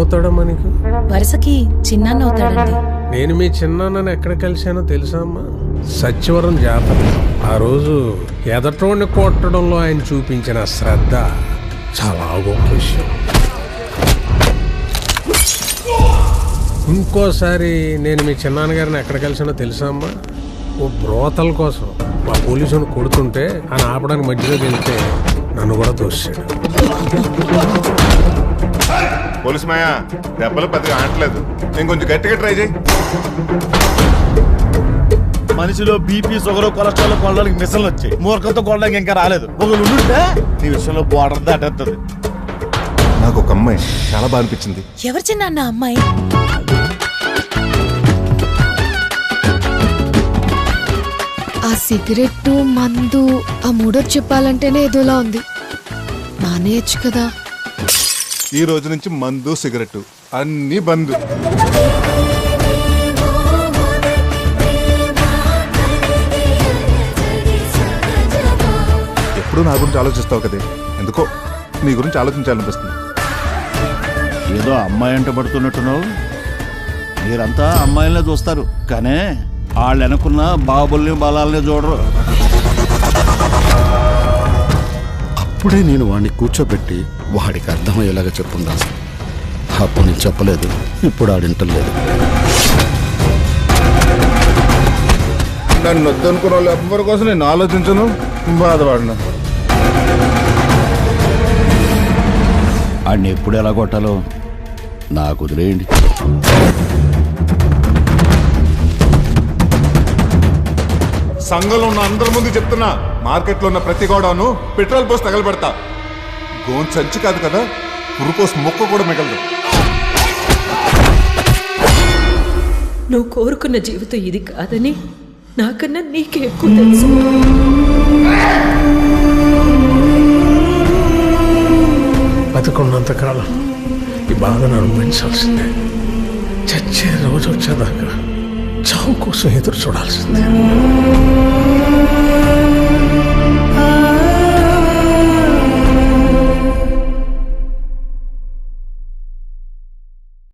ఏమవుతాడో మనకు? వరుసకి చిన్నాన్న అవుతాడండి. నేను మీ చిన్నాన్నని ఎక్కడ కలిశానో తెలుసా అమ్మా? సత్యవరం జాతర. ఆ రోజు ఎదటోడిని కొట్టడంలో ఆయన చూపించిన శ్రద్ధ చాలా గొప్ప విషయం. ఇంకోసారి నేను మీ చిన్నాన్నగారిని ఎక్కడ కలిసానో తెలుసా అమ్మా? ఓ బ్రోతల కోసం. మా పోలీసుని కొడుతుంటే ఆయన ఆపడానికి మధ్యలో వెళ్తే నన్ను కూడా తోసాడు పోలీస్ మాయా దెబ్బలు పెద్దగా ఆడలేదు నేను కొంచెం గట్టిగా ట్రై చేయి. మనిషిలో బీపీ షుగర్ కొలెస్ట్రాల్ కొనడానికి మిషన్లు వచ్చాయి. మూర్ఖంతో కొనడానికి ఇంకా రాలేదు. ఒకరు ఉండుంటే నీ విషయంలో బోర్డర్ దాటేస్తుంది నాకు ఒక అమ్మాయి చాలా బాగా అనిపించింది. ఎవరు చిన్నాన్న అమ్మాయి? ఆ సిగరెట్ మందు ఆ మూడోది చెప్పాలంటేనే ఏదోలా ఉంది. మానేయచ్చు కదా. ఈ రోజు నుంచి మందు సిగరెట్ అన్ని బంద్. ఎప్పుడు నా గురించి ఆలోచిస్తావు కదే. ఎందుకో నీ గురించి ఆలోచించాలనిపిస్తుంది. ఏదో అమ్మాయి అంట పడుతున్నట్టున్నావు. మీరంతా అమ్మాయిలనే చూస్తారు కానీ వాళ్ళు వెనకున్న బాబుల్ని బలాల్ని చూడరు. అప్పుడే నేను వాడిని కూర్చోబెట్టి వాడికి అర్థమయ్యేలాగా చెప్పుండాలి అప్పుడు నేను చెప్పలేదు. ఇప్పుడు ఆడింటలేదు నన్ను వద్దనుకున్న వాళ్ళు ఎవ్వరి కోసం నేను ఆలోచించను? బాధపడను. ఆడిని ఎప్పుడు ఎలా కొట్టాలో నాకు వదిలేయండి. సంఘంలో ఉన్న అందరి ముందు చెప్తున్నా మార్కెట్లో ఉన్న ప్రతి గోడౌను పెట్రోల్ పోసి తగలబెడతా. గోన్ సంచి కాదు కదా పురుకోస్ మొక్క కూడా మిగలదు. నువ్వు కోరుకున్న జీవితం ఇది కాదని నాకన్నా నీకే ఎక్కువ తెలుసు. బతుకున్నంతకాలం ఈ బాధను అనుభవించాల్సిందే. చచ్చే రోజు వచ్చేదాకా చావు కోసం ఎదురు చూడాల్సిందే.